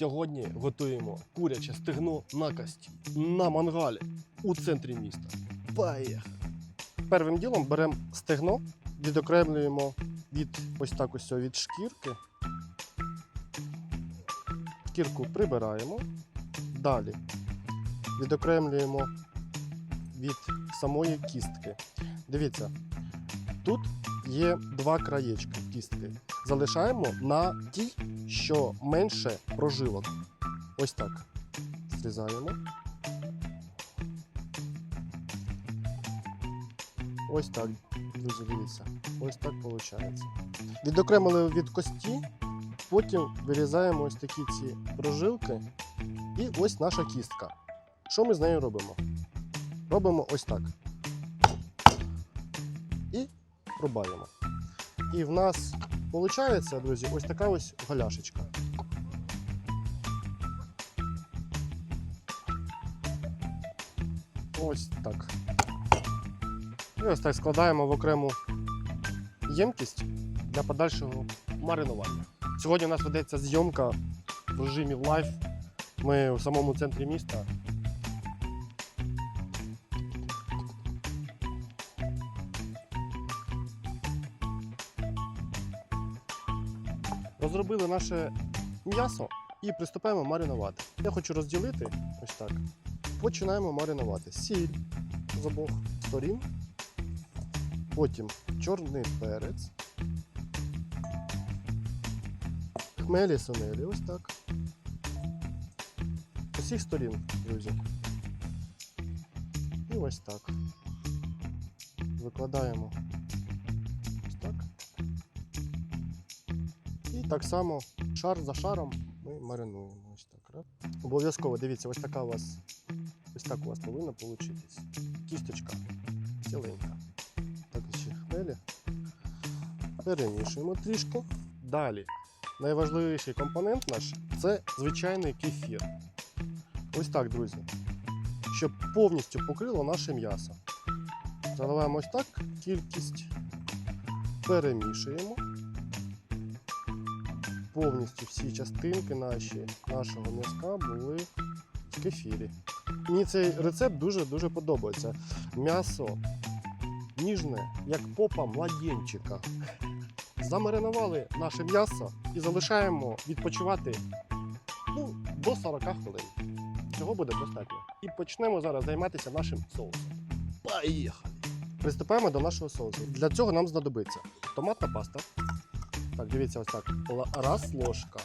Сьогодні готуємо куряче стегно на кості на мангалі у центрі міста. Поїхали! Первим ділом беремо стегно, відокремлюємо від ось так ось від шкірки. Шкірку прибираємо. Далі відокремлюємо від самої кістки. Дивіться, тут є два краєчки кістки. Залишаємо на тій, що менше прожилок. Ось так. Зрізаємо. Ось так, друзі, дивіться. Ось так виходить. Відокремили від кості, потім вирізаємо ось такі ці прожилки. І ось наша кістка. Що ми з нею робимо? Робимо ось так. І рубаємо. І в нас виходить, друзі, ось така ось голяшечка. Ось так. І ось так складаємо в окрему ємкість для подальшого маринування. Сьогодні у нас ведеться зйомка в режимі лайв. Ми у самому центрі міста. Розробили наше м'ясо і приступаємо маринувати. Я хочу розділити ось так. Починаємо маринувати. Сіль з обох сторін. Потім чорний перець. Хмелі сунелі, ось так. З усіх сторін, друзі. І ось так. Викладаємо так само шар за шаром ми маринуємо. Ось так. Обов'язково дивіться, ось така у вас. Ось так у вас повинна вийти. Кісточка ціленька. Так, ще хмелі. Перемішуємо трішки. Далі. Найважливіший компонент наш це звичайний кефір. Ось так, друзі. Щоб повністю покрило наше м'ясо. Заливаємо ось так кількість. Перемішуємо. Повністю всі частинки наші, нашого м'язка були в кефірі. Мені цей рецепт дуже-дуже подобається. М'ясо ніжне, як попа младенчика. Замаринували наше м'ясо і залишаємо відпочивати ну, до 40 хвилин. Цього буде достатньо. І почнемо зараз займатися нашим соусом. Поїхали! Приступаємо до нашого соусу. Для цього нам знадобиться томатна паста. Так, дивіться, ось так. Раз ложка.